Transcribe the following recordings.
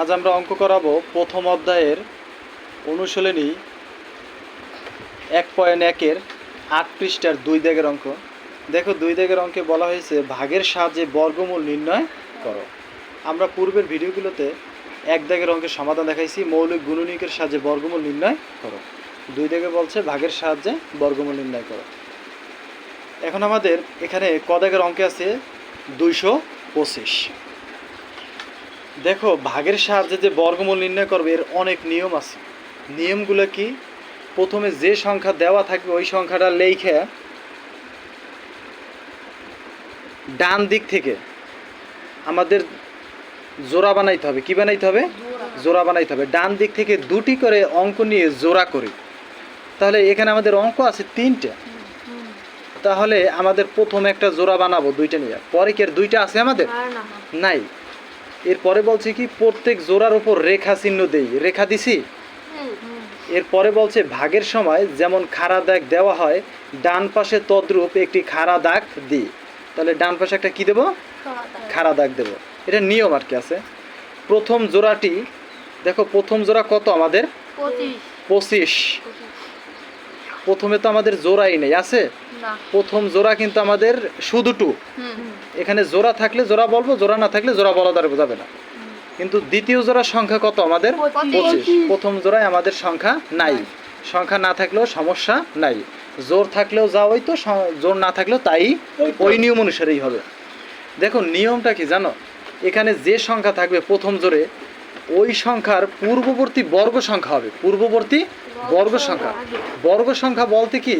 আজ আমরা অঙ্ক করাবো প্রথম অধ্যায়ের অনুশীলনী এক পয়েন্ট একের আট পৃষ্ঠার দুই দাগের অঙ্ক। দেখো, দুই দাগের অঙ্কে বলা হয়েছে, ভাগের সাহায্যে বর্গমূল নির্ণয় করো। আমরা পূর্বের ভিডিওগুলোতে এক দাগের অঙ্কের সমাধান দেখাইছি, মৌলিক গুণনীকের সাহায্যে বর্গমূল নির্ণয় করো। দুই দাগে বলছে, ভাগের সাহায্যে বর্গমূল নির্ণয় করো। এখন আমাদের এখানে ক দাগের অঙ্কে আছে দুইশো পঁচিশ। দেখো ভাগের সাহায্যে যে বর্গমূল নির্ণয় করবে এর অনেক নিয়ম আছে। নিয়মগুলো কি? প্রথমে যে সংখ্যা দেওয়া থাকবে ওই সংখ্যাটা লেখে ডান দিক থেকে আমাদের জোড়া বানাইতে হবে। কি বানাইতে হবে? জোড়া বানাইতে হবে। ডান দিক থেকে দুটি করে অঙ্ক নিয়ে জোড়া করি। তাহলে এখানে আমাদের অঙ্ক আছে তিনটে। তাহলে আমাদের প্রথমে একটা জোড়া বানাবো দুইটা নিয়ে। পরে কি আর দুইটা আছে আমাদের? নাই। এরপরে বলছে কি প্রত্যেক জোড়ার উপর রেখা চিহ্ন দেই। রেখা দিছি? এরপরে বলছে ভাগের সময় যেমন খাড়া দাগ দেওয়া হয় ডান পাশে তদ্রূপ একটি খাড়া দাগ দিই। তাহলে ডান পাশে একটা কি দেবো? খাড়া দাগ। দেবো। এটা নিয়ম আর কি আছে। প্রথম জোড়াটি দেখো প্রথম জোড়া কত আমাদের? পঁচিশ। প্রথমে তো আমাদের জোড়াই নেই আছে? প্রথম জোড়া কিন্তু আমাদের শুধু টু এখানে জোড়া থাকলে জোড়া বলব জোড়া না থাকলে জোড়া বলা দ্বারা বোঝাবে না। কিন্তু দ্বিতীয় জোড়ার সংখ্যা কত আমাদের? পঁচিশ। পঁচিশ। প্রথম জোড়ায় আমাদের সংখ্যা নাই। সংখ্যা না থাকলেও সমস্যা নাই। জোর থাকলেও যা ওই তো জোর না থাকলেও তাই ওই নিয়ম অনুসারেই হবে। দেখো নিয়মটা কি জানো? এখানে যে সংখ্যা থাকবে প্রথম জোরে ওই সংখ্যার পূর্ববর্তী বর্গ সংখ্যা হবে। পূর্ববর্তী বর্গ সংখ্যা। বর্গ সংখ্যা বলতে কি?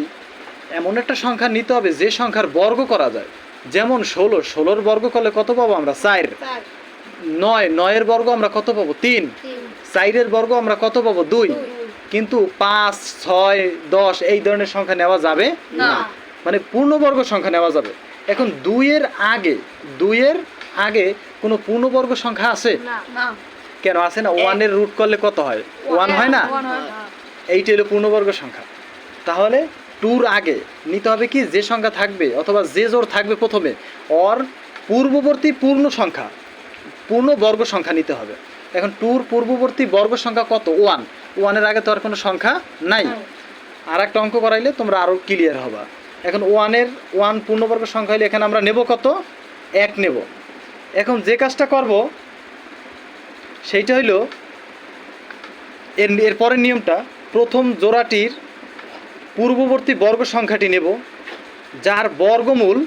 এমন একটা সংখ্যা নিতে হবে যে সংখ্যার বর্গ করা যায়। যেমন ষোলো ষোলোর বর্গ করলে কত পাবো আমরা? চার। নয় নয়ের বর্গ আমরা কত পাবো? তিন। চাইরের বর্গ আমরা কত পাবো? দুই। কিন্তু পাঁচ ছয় দশ এই ধরনের সংখ্যা নেওয়া যাবে না। না। মানে পূর্ণবর্গ সংখ্যা নেওয়া যাবে। এখন দুইয়ের আগে দুইয়ের আগে কোনো পূর্ণবর্গ সংখ্যা আছে? কেন? আছে না? ওয়ানের রুট করলে কত হয়? ওয়ান হয় না? এইটা হলো পূর্ণবর্গ সংখ্যা। তাহলে টুর আগে নিতে হবে কি? যে সংখ্যা থাকবে অথবা যে জোর থাকবে প্রথমে অর পূর্ববর্তী পূর্ণ সংখ্যা পূর্ণ বর্গ সংখ্যা নিতে হবে। এখন টুর পূর্ববর্তী বর্গ সংখ্যা কত? ওয়ান ওয়ানের আগে তো আর কোনো সংখ্যা নাই। আর একটা অঙ্ক করাইলে তোমরা আরও ক্লিয়ার হবা। এখন ওয়ানের ওয়ান পূর্ণবর্গ সংখ্যা হলে এখানে আমরা নেব কত? এক নেব। এখন যে কাজটা করব সেইটা হইল এর এর পরের নিয়মটা প্রথম জোড়াটির পূর্ববর্তী বর্গ সংখ্যাটি নেব যার বর্গমূল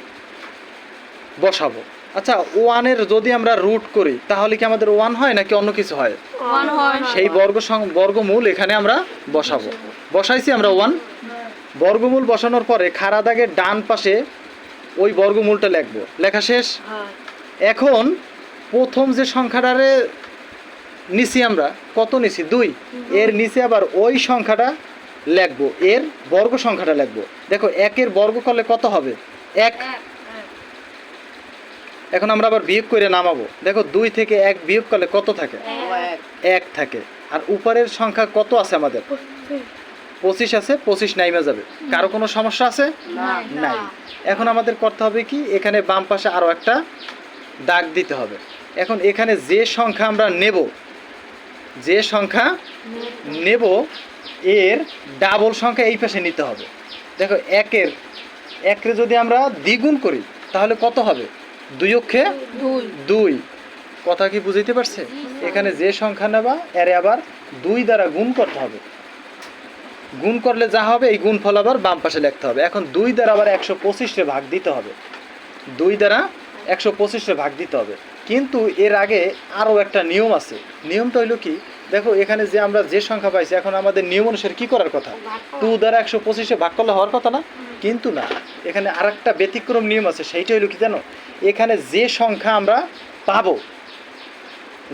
বসাবো। আচ্ছা ওয়ানের যদি আমরা রুট করি তাহলে কি আমাদের ওয়ান হয় নাকি অন্য কিছু হয়? সেই বর্গ বর্গমূল এখানে আমরা বসাবো। বসাইছি আমরা ওয়ান বর্গমূল বসানোর পরে খাড়া দাগের ডান পাশে ওই বর্গমূলটা লিখব। লেখা শেষ? এখন প্রথম যে সংখ্যাটারে নিছি আমরা কত নিছি? দুই। এর নিচে আবার ওই সংখ্যাটা লিখব। এর বর্গ সংখ্যাটা লিখব। দেখো একের বর্গ করলে কত হবে? এক। এখন আমরা আবার বিয়োগ করে নামাবো। দেখো দুই থেকে এক বিয়োগ করলে কত থাকে? এক। থাকে। আর উপরের সংখ্যা কত আছে আমাদের? পঁচিশ। আছে পঁচিশ নাইমে যাবে। কারও কোনো সমস্যা আছে? নাই। এখন আমাদের করতে হবে কি? এখানে বাম পাশে আরও একটা দাগ দিতে হবে। এখন এখানে যে সংখ্যা আমরা নেব যে সংখ্যা নেব এর ডাবল সংখ্যা এই পাশে নিতে হবে। দেখো একের একের যদি আমরা দ্বিগুণ করি তাহলে কত হবে? দুই অক্ষে দুই। কথা কি বুঝাইতে পারছে? এখানে যে সংখ্যা নেবা এরে আবার দুই দ্বারা গুণ করতে হবে। গুণ করলে যা হবে এই গুণফল আবার বাম পাশে লিখতে হবে। এখন দুই দ্বারা আবার একশো পঁচিশে ভাগ দিতে হবে। দুই দ্বারা একশো পঁচিশে ভাগ দিতে হবে। কিন্তু এর আগে আরও একটা নিয়ম আছে। নিয়মটা হইল কি? দেখো এখানে যে আমরা যে সংখ্যা পাইছি এখন আমাদের নিয়ম অনুসারে কি করার কথা? টু দ্বারা একশো পঁচিশে ভাগ করলে হওয়ার কথা না? কিন্তু না এখানে আর একটা ব্যতিক্রম নিয়ম আছে সেইটা হইল কি জানো? এখানে যে সংখ্যা আমরা পাবো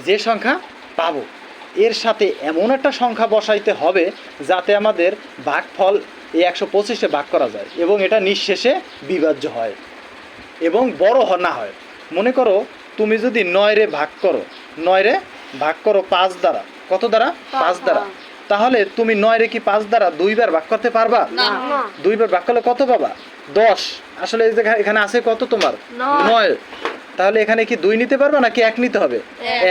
যে সংখ্যা পাবো এর সাথে এমন একটা সংখ্যা বসাইতে হবে যাতে আমাদের ভাগফল এই একশো পঁচিশে ভাগ করা যায় এবং এটা নিঃশেষে বিভাজ্য হয় এবং বড় হ- না হয়। মনে করো তুমি যদি নয় রে ভাগ করো নয় রে ভাগ করো পাঁচ দ্বারা কত দ্বারা? পাঁচ দ্বারা। তাহলে তুমি নয়রে কি পাঁচ দ্বারা দুইবার ভাগ করতে পারবা? দুইবার ভাগ করলে কত পাবা? দশ। আসলে এখানে আছে কত তোমার? নয়। নয়। তাহলে এখানে কি দুই নিতে পারবা নাকি এক নিতে হবে?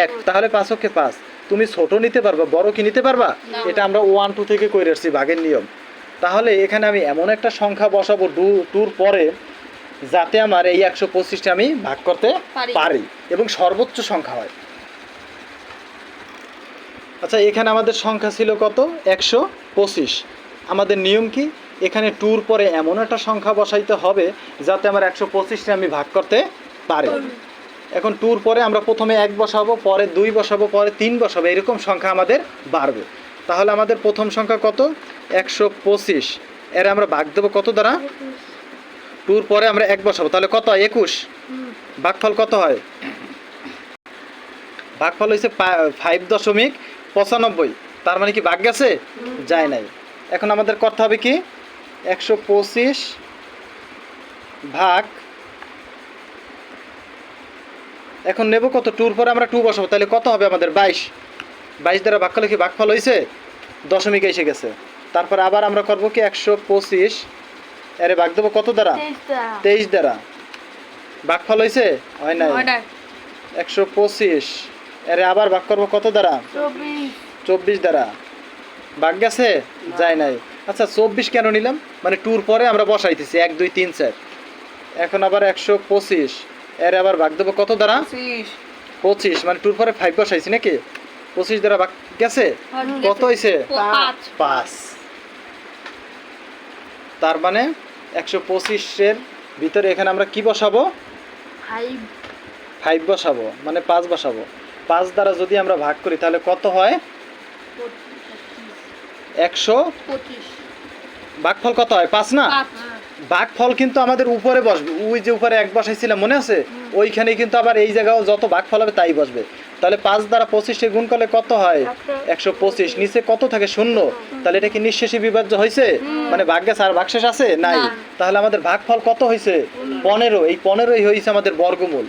এক। তাহলে পাঁচ অক্ষে পাঁচ। তুমি ছোট নিতে পারবা বড় কি নিতে পারবা? এটা আমরা ওয়ান টু থেকে করে আসছি ভাগের নিয়ম। তাহলে এখানে আমি এমন একটা সংখ্যা বসাবো ডু টুর পরে যাতে আমার এই একশো পঁচিশটা আমি ভাগ করতে। পারি এবং সর্বোচ্চ সংখ্যা হয়। আচ্ছা এখানে আমাদের সংখ্যা ছিল কত? একশো পঁচিশ। আমাদের নিয়ম কি? এখানে ট্যুর পরে এমন একটা সংখ্যা বসাইতে হবে যাতে আমার একশো পঁচিশটা আমি ভাগ করতে পারি। এখন ট্যুর পরে আমরা প্রথমে এক বসাবো পরে দুই বসাবো পরে তিন বসাবো এরকম সংখ্যা আমাদের বাড়বে। তাহলে আমাদের প্রথম সংখ্যা কত? একশো পঁচিশ। এর আমরা ভাগ দেবো কত দ্বারা? ট্যুর পরে আমরা এক বসাবো। তাহলে কত হয়? একুশ। ভাগফল কত হয়? ভাগফল হয়েছে ফাইভ দশমিক পঁচানব্বই। তার মানে কি ভাগ গেছে? যায় নাই। এখন আমাদের করতে হবে কি? একশো পঁচিশ ভাগ। এখন নেব কত? টুর পরে আমরা টু বসাবো। তাহলে কত হবে আমাদের? বাইশ। বাইশ দ্বারা ভাগ করলে কি ভাগফল হয়েছে দশমিক এসে গেছে। তারপর আবার আমরা করব কি একশো পঁচিশ। এরে ভাগ দেবো কত দ্বারা? তেইশ দ্বারা। ভাগফল হয়েছে হয় নাই হয় নাই। একশো পঁচিশ। এরে আবার ভাগ করব কত দ্বারা? চব্বিশ। দ্বারা। ভাগ গেছে? যায় নাই। আচ্ছা চব্বিশ কেন নিলাম? মানে টুর পরে আমরা বসাইতেছি এক দুই তিন চার। এখন আবার একশো পঁচিশ। এর আবার ভাগ দেবো কত দ্বারা? পঁচিশ। মানে টুর পরে ফাইভ বসাইছি নাকি? পঁচিশ দ্বারা ভাগ গেছে? কত হয়েছে। পাঁচ। তার মানে একশো পঁচিশের ভিতরে এখানে আমরা কি বসাবো? ফাইভ বসাবো মানে পাঁচ বসাবো। পাঁচ দ্বারা যদি আমরা ভাগ করি তাহলে কত হয়? একশো পঁচিশ। ভাগফল কত হয়? পাঁচ না। ভাগফল কিন্তু আমাদের উপরে বসবে। ওই যে উপরে এক বসাইছিলাম মনে আছে? ওইখানে কিন্তু আবার এই জায়গাও যত ভাগফল হবে তাই বসবে। তাহলে পাঁচ দ্বারা পঁচিশে গুণ করলে কত হয়? একশো পঁচিশ। নিচে কত থাকে? শূন্য। তাহলে এটা কি নিঃশেষে বিভাজ্য হয়েছে? মানে ভাগ গেছে আর ভাগশেষ আছে? নাই। তাহলে আমাদের ভাগফল কত হয়েছে? পনেরো। এই পনেরোই হয়েছে আমাদের বর্গমূল।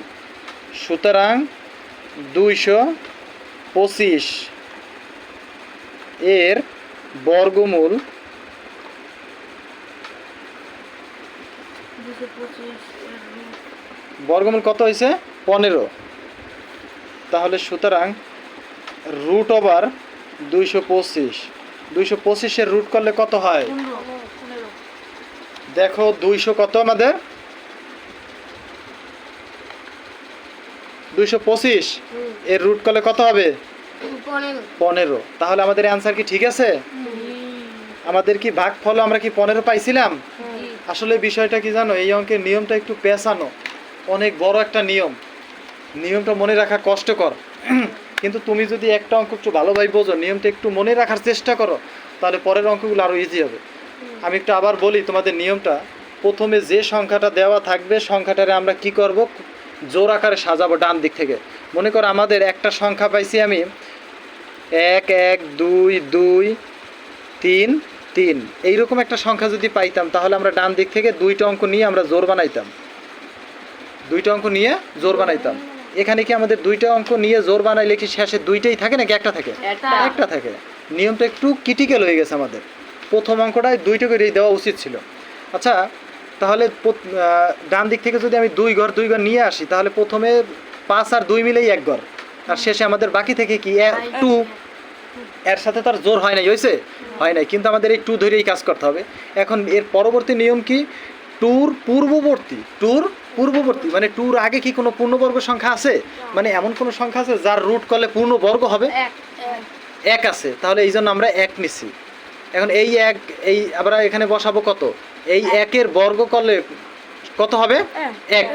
সুতরাং দুইশো পঁচিশ এর বর্গমূল বর্গমূল কত হয়েছে? পনেরো। তাহলে সুতরাং রুট ওভার দুইশো পঁচিশ। দুইশো পঁচিশের রুট করলে কত হয়? দেখো দুইশো কত আমাদের? দুইশো পঁচিশ? এর রুট করলে কত হবে? পনেরো। তাহলে আমাদের অ্যান্সার কি ঠিক আছে? আমাদের কি ভাগ ফল আমরা কি পনেরো পাইছিলাম? আসলে বিষয়টা কি জানো এই অঙ্কের নিয়মটা একটু পেঁচানো। অনেক বড় একটা নিয়ম। নিয়মটা মনে রাখা কষ্টকর। কিন্তু তুমি যদি একটা অঙ্ক একটু ভালোভাবে বোঝো নিয়মটা একটু মনে রাখার চেষ্টা করো তাহলে পরের অঙ্কগুলো আরও ইজি হবে। আমি একটু আবার বলি তোমাদের নিয়মটা। প্রথমে যে সংখ্যাটা দেওয়া থাকবে সংখ্যাটারে আমরা কি করব? জোর আকারে সাজাবো ডান দিক থেকে। মনে করো আমাদের একটা সংখ্যা পাইছি আমি এক এক দুই দুই তিন তিন। এইরকম একটা সংখ্যা যদি পাইতাম তাহলে আমরা ডান দিক থেকে দুইটা অঙ্ক নিয়ে আমরা জোর বানাইতাম। দুইটা অঙ্ক নিয়ে জোর বানাইতাম। এখানে কি আমাদের দুইটা অঙ্ক নিয়ে জোর বানাইলে কি শেষে দুইটাই থাকে নাকি একটা থাকে? একটা। থাকে। নিয়মটা একটু ক্রিটিক্যাল হয়ে গেছে আমাদের। প্রথম অঙ্কটায় দুইটা করেই দেওয়া উচিত ছিল। আচ্ছা তাহলে ডান দিক থেকে যদি আমি দুই ঘর দুই ঘর নিয়ে আসি তাহলে প্রথমে পাঁচ আর দুই মিলেই এক ঘর। আর শেষে আমাদের বাকি থেকে কি টু এর সাথে তার জোর হয় নাই হয়েছে? হয় নাই কিন্তু আমাদের এই টু ধরেই কাজ করতে হবে। এখন এর পরবর্তী নিয়ম কি? টুর পূর্ববর্তী টুর পূর্ববর্তী মানে টুর আগে কি কোনো পূর্ণবর্গ সংখ্যা আছে? মানে এমন কোনো সংখ্যা আছে যার রুট করলে পূর্ণবর্গ হবে? এক আছে তাহলে এই জন্য আমরা এক নিচ্ছি এখন এই এক এই আমরা এখানে বসাবো কত? এই একের বর্গ করলে কত হবে? এক।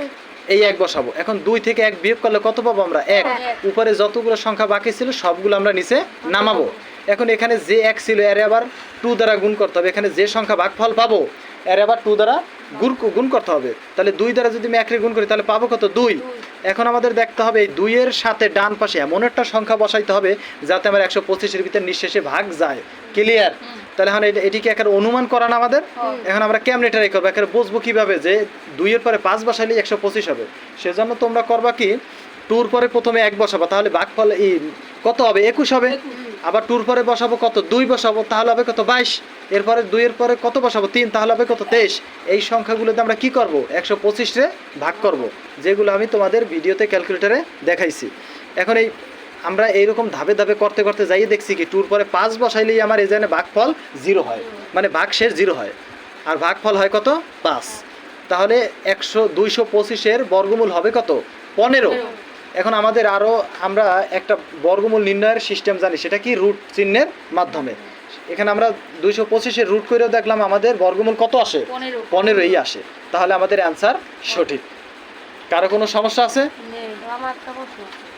এই এক বসাবো। এখন দুই থেকে এক বিয়োগ করলে কত পাবো আমরা? এক। এক। উপরে যতগুলো সংখ্যা বাকি ছিল সবগুলো আমরা নিচে নামাবো। এখন এখানে যে এক ছিল এর আবার টু দ্বারা গুণ করতে হবে। এখানে যে সংখ্যা ভাগফল পাবো এর আবার টু দ্বারা গুণ গুণ করতে হবে। তাহলে দুই দ্বারা যদি আমি একরে গুণ করি তাহলে পাবো কত? দুই। এখন আমাদের দেখতে হবে এই দুইয়ের সাথে ডান পাশে এমন একটা সংখ্যা বসাইতে হবে যাতে আমার একশো পঁচিশের ভিতরে নিঃশেষে ভাগ যায়। ক্লিয়ার তাহলে এখন এটিকে একের অনুমান করা না আমাদের। এখন আমরা কেমন এটা করব একের বুঝব কীভাবে যে দুইয়ের পরে পাঁচ বসাইলে একশো পঁচিশ হবে। সেজন্য তোমরা করবা কি টুর পরে প্রথমে এক বসাবো তাহলে ভাগফল এই কত হবে? একুশ হবে। আবার টুর পরে বসাবো কত? দুই বসাবো তাহলে হবে কত? বাইশ। এরপরে দুইয়ের পরে কত বসাবো? তিন তাহলে হবে কত? তেইশ। এই সংখ্যাগুলোতে আমরা কি করব? একশো পঁচিশে ভাগ করব যেগুলো আমি তোমাদের ভিডিওতে ক্যালকুলেটারে দেখাইছি। এখন এই আমরা এইরকম ধাপে ধাপে করতে করতে যাই দেখছি কি টুর পরে পাঁচ বসাইলেই আমার এই জায়গায় ভাগফল জিরো হয়। মানে ভাগ শেষ জিরো হয়। আর ভাগফল হয় কত? পাঁচ। তাহলে একশো দুইশো পঁচিশের বর্গমূল হবে কত? পনেরো। এখন আমাদের আরও আমরা একটা বর্গমূল নির্ণয়ের সিস্টেম জানি সেটা কি রুট চিহ্নের মাধ্যমে? এখানে আমরা দুইশো পঁচিশের রুট করেও দেখলাম আমাদের বর্গমূল কত আসে? পনেরোই আসে। তাহলে আমাদের অ্যান্সার সঠিক। কারও কোনো সমস্যা আছে।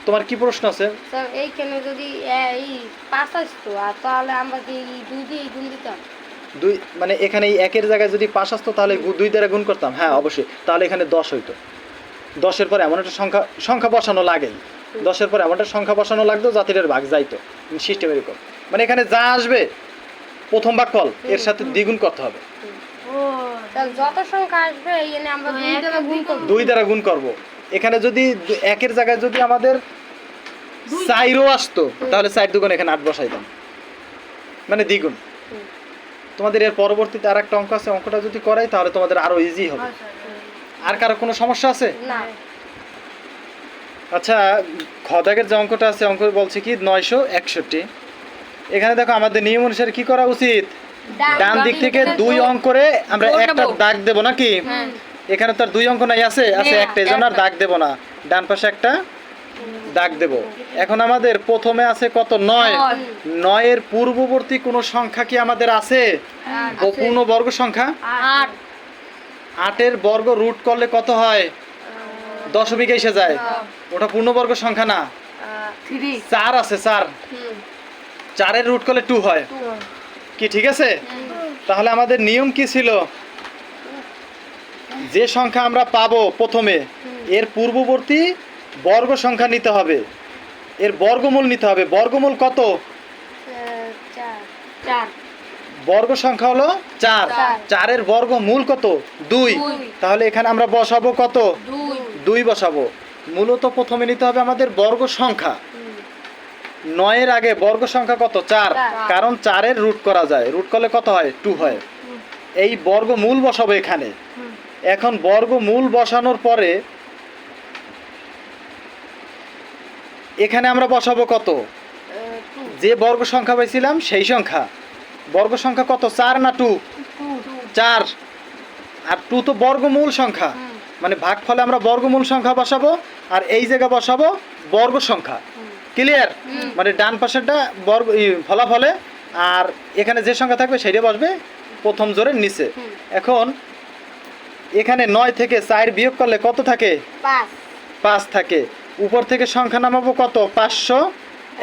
তোমার কি প্রশ্ন আছে? স্যার এইখানে যদি এই পাঁচ আসতো আর তাহলে আমরা কি দুই দিয়ে গুণ দিতাম। দুই মানে এখানে এই একের জায়গায় যদি পাঁচ আসতো তাহলে দুই দ্বারা গুণ করতাম? হ্যাঁ অবশ্যই। তাহলে এখানে দশ হইতো। দশের পর এমন একটা সংখ্যা সংখ্যা বসানো লাগেই দশের পর এমন একটা সংখ্যা বসানো লাগতো যাতে এটার ভাগ যাইতো। সিস্টেম এরকম মানে এখানে যা আসবে প্রথম ভাগফল এর সাথে দ্বিগুণ করতে হবে। ও তাহলে যত সংখ্যা আসবে এই এনে আমরা দুই দ্বারা গুণ করব। এখানে যদি একের জায়গায় যদি আমাদের চাইরও আসতো তাহলে চার দুগুণ এখানে আট বসাইতাম। মানে দ্বিগুণ। তোমাদের এর পরবর্তীতে আর একটা অঙ্ক আছে অঙ্কটা যদি করাই তাহলে তোমাদের আরও ইজি হবে। আর কারও কোনো সমস্যা আছে? আচ্ছা খদাগের যে অঙ্কটা আছে অঙ্ক বলছে কি নয়শো একষট্টি। এখানে দেখো আমাদের নিয়ম অনুসারে কি করা উচিত? ডান দিক থেকে দুই অঙ্ক অঙ্করে আমরা একটা। দাগ দেবো নাকি? হ্যাঁ। এখানে তো আর দুই অঙ্ক নাই আছে? আছে হ্যাঁ, একটা এই জন্য আর। দাগ দেবো না। ডান পাশে একটা দাগ দেব। এখন আমাদের প্রথমে আছে কত? নয়। নয়। নয়ের পূর্ববর্তী কোনো সংখ্যা কি আমাদের আছে? ও পূর্ণ বর্গ সংখ্যা? আট। আটের বর্গ রুট করলে কত হয়? দশমিক এসে যায়। ওটা পূর্ণবর্গ সংখ্যা না? চার আছে চার। চারের রুট করলে টু হয়। কি ঠিক আছে? তাহলে আমাদের নিয়ম কি ছিল? যে সংখ্যা আমরা পাবো প্রথমে এর পূর্ববর্তী বর্গ সংখ্যা নিতে হবে। এর বর্গমূল নিতে হবে। বর্গমূল কত? বর্গ সংখ্যা হলো চার। চার। চারের বর্গমূল কত? দুই। তাহলে এখানে আমরা বসাবো কত? দুই। বসাবো। মূলত প্রথমে নিতে হবে আমাদের বর্গ সংখ্যা। নয়ের আগে বর্গ সংখ্যা কত? চার। চার। কারণ চারের রুট করা যায়। রুট করলে কত হয়? টু হয়। এই বর্গ মূল বসাবো এখানে। এখন বর্গ মূল বসানোর পরে এখানে আমরা বসাবো কত? যে বর্গ সংখ্যা পাইছিলাম সেই সংখ্যা। বর্গ সংখ্যা কত? চার না টু? চার। আর টু তো বর্গমূল সংখ্যা। মানে ভাগ ফলে আমরা বর্গমূল সংখ্যা বসাবো আর এই জায়গা বসাবো বর্গ সংখ্যা। ক্লিয়ার মানে ডান পাশেরটা বর্গ ফলাফলে আর এখানে যে সংখ্যা থাকবে সেটা বসবে প্রথম জোরের নিচে। এখন এখানে নয় থেকে চার বিয়োগ করলে কত থাকে? পাঁচ। থাকে। উপর থেকে সংখ্যা নামাবো কত? পাঁচশো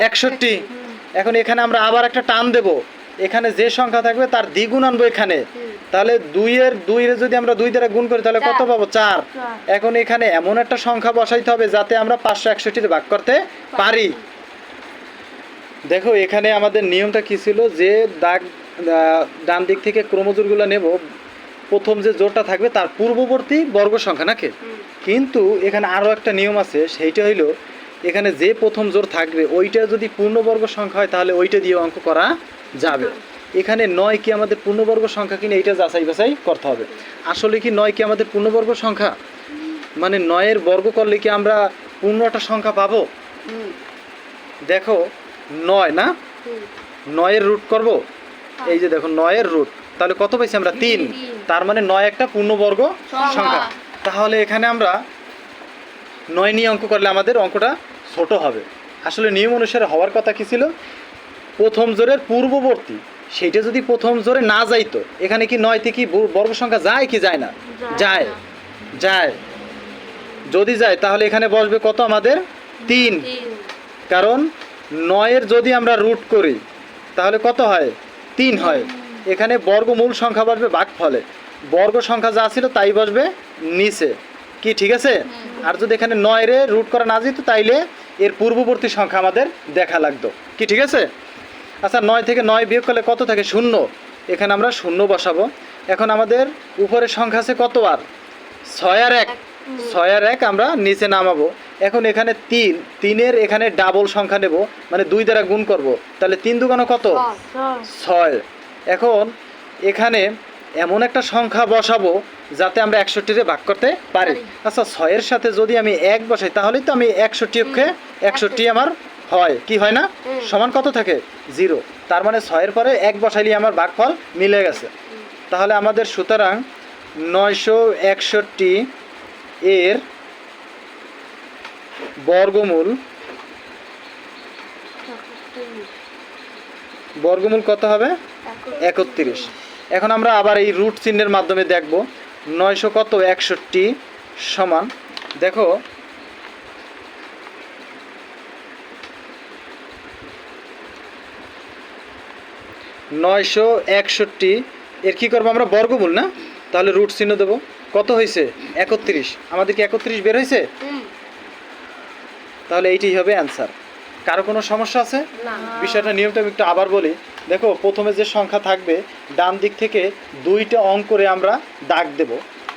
একষট্টি। এখন এখানে আমরা আবার একটা টান দেব। এখানে যে সংখ্যা থাকবে তার দ্বিগুণ আনব এখানে। তাহলে দুইয়ের দুইয়ের যদি আমরা দুই দ্বারা গুণ করি তাহলে কত পাবো? চার। এখন এখানে এমন একটা সংখ্যা বসাইতে হবে যাতে আমরা পাঁচশো একষট্টিতে ভাগ করতে পারি। দেখো এখানে আমাদের নিয়মটা কি ছিল? যে দাগ ডান দিক থেকে ক্রমজোরগুলো নেব প্রথম যে জোরটা থাকবে তার পূর্ববর্তী বর্গ সংখ্যা নাকি? কিন্তু এখানে আরও একটা নিয়ম আছে সেইটা হইল এখানে যে প্রথম জোর থাকবে ওইটা যদি পূর্ণবর্গ সংখ্যা হয় তাহলে ওইটা দিয়ে অঙ্ক করা যাবে। এখানে নয় কি আমাদের পূর্ণবর্গ সংখ্যা কিনা এইটা যাচাই বাছাই করতে হবে। আসলে কি নয় কি আমাদের পূর্ণবর্গ সংখ্যা? মানে নয়ের বর্গ করলে কি আমরা পূর্ণটা সংখ্যা পাবো? দেখো নয় না? নয়ের রুট করব? এই যে দেখো নয়ের রুট তাহলে কত পাইছি আমরা? তিন। তার মানে নয় একটা পূর্ণবর্গ সংখ্যা। তাহলে এখানে আমরা নয় নিয়ে অঙ্ক করলে আমাদের অঙ্কটা ছোট হবে। আসলে নিয়ম অনুসারে হওয়ার কথা কি ছিল? প্রথম জোরের পূর্ববর্তী সেইটা যদি প্রথম জোরে না যাইতো এখানে কি নয় থেকে ব- বর্গ সংখ্যা যায় কি যায় না? যায় যায়। যদি যায় তাহলে এখানে বসবে কত আমাদের? তিন। কারণ নয়ের যদি আমরা রুট করি তাহলে কত হয়? তিন হয়। এখানে বর্গমূল সংখ্যা বসবে ফলে বর্গ সংখ্যা যা ছিল তাই বসবে নিচে। কি ঠিক আছে? আর যদি এখানে নয় রে রুট করা না যেত তাইলে এর পূর্ববর্তী সংখ্যা আমাদের দেখা লাগতো। কি ঠিক আছে? আচ্ছা নয় থেকে নয় বিয়োগ করলে কত থাকে? শূন্য। এখানে আমরা শূন্য বসাবো। এখন আমাদের উপরের সংখ্যা আছে কত আর? ছয় আর এক। ছয় আর এক আমরা নিচে নামাবো। এখন এখানে তিন। তিনের এখানে ডাবল সংখ্যা নেব। মানে দুই দ্বারা গুণ করব। তাহলে তিন দুগানো কত? ছয়। এখন এখানে এমন একটা সংখ্যা বসাবো যাতে আমরা একষট্টিতে ভাগ করতে পারি। আচ্ছা ছয়ের সাথে যদি আমি এক বসাই তাহলেই তো আমি একষট্টি অক্ষে একষট্টি আমার হয়। কি হয় না? সমান কত থাকে? জিরো। তার মানে ছয়ের পরে এক বসাইলে আমার ভাগফল মিলে গেছে। তাহলে আমাদের সুতরাং নয়শো একষট্টি এর বর্গমূল বর্গমূল কত হবে? একত্রিশ। এখন আমরা আবার এই রুট চিহ্নের মাধ্যমে দেখব নয়শো কত একষট্টি সমান। দেখো নয়শো একষট্টি। এর কী করব আমরা? বর্গমূল না? তাহলে রুট চিহ্ন দেবো। কত হয়েছে? একত্রিশ। আমাদের কি একত্রিশ বের হয়েছে? তাহলে এইটাই হবে অ্যান্সার। কারও কোনো সমস্যা আছে? বিষয়টা নিয়মটা আমি একটু আবার বলি। দেখো প্রথমে যে সংখ্যা থাকবে ডান দিক থেকে দুইটা অঙ্ক করে আমরা দাগ দেব।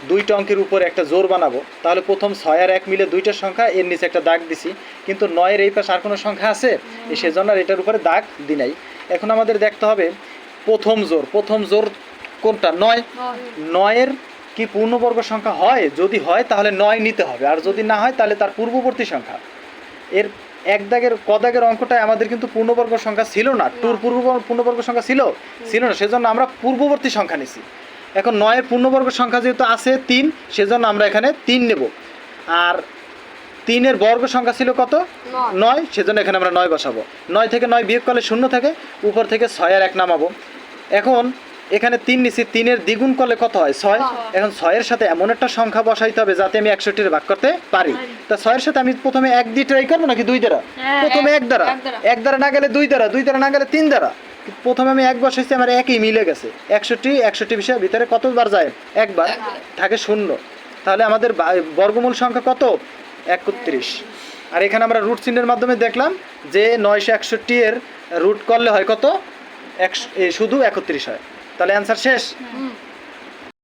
দুইটা অঙ্কের উপরে একটা জোর বানাবো। তাহলে প্রথম ছয় আর এক মিলে দুইটা সংখ্যা এর নিচে একটা দাগ দিছি। কিন্তু নয়ের এই পাশে আর কোনো সংখ্যা আছে? সেজন্য আর এটার উপরে দাগ দি নাই। এখন আমাদের দেখতে হবে প্রথম জোর প্রথম জোর কোনটা? নয়। নয়ের কি পূর্ণবর্গ সংখ্যা হয়? যদি হয় তাহলে নয় নিতে হবে। আর যদি না হয় তাহলে তার পূর্ববর্তী সংখ্যা। এর এক দাগের ক দাগের অঙ্কটায় আমাদের কিন্তু পূর্ণবর্গ সংখ্যা ছিল না। টুর পূর্ব পূর্ণবর্গ সংখ্যা ছিল ছিল না। সেজন্য আমরা পূর্ববর্তী সংখ্যা নিছি। এখন নয়ের পূর্ণবর্গ সংখ্যা যেহেতু আছে তিন সেজন্য আমরা এখানে তিন নেব। আর তিনের বর্গ সংখ্যা ছিল কত? নয়। নয় সেজন্য এখানে আমরা নয় বসাবো। নয় থেকে নয় বিয়োগ করলে শূন্য থাকে উপর থেকে ছয় আর এক নামাবো। এখন এখানে তিন নিছি তিনের দ্বিগুণ করলে কত হয়? ছয়। এখন ছয়ের সাথে এমন একটা সংখ্যা বসাইতে হবে যাতে আমি একষট্টির ভাগ করতে পারি। তা ছয়ের সাথে আমি প্রথমে এক দিয়ে ট্রাই করব নাকি দুই দ্বারা? হ্যাঁ, প্রথমে এক- এক দ্বারা। এক দ্বারা। না গেলে দুই দ্বারা দুই দ্বারা না গেলে তিন দ্বারা। প্রথমে আমি এক বসাইছি আমার একই মিলে গেছে। একষট্টি একষট্টি বিষয়ের ভিতরে কতবার যায়? একবার। থাকে শূন্য। তাহলে আমাদের বর্গমূল সংখ্যা কত? একত্রিশ। আর এখানে আমরা রুট চিহ্নের মাধ্যমে দেখলাম যে নয়শো একষট্টি এর রুট করলে হয় কত? একশো এ, শুধু একত্রিশ হয়। তাহলে অ্যান্সার শেষ?